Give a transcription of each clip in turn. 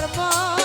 armar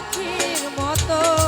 aqui o motor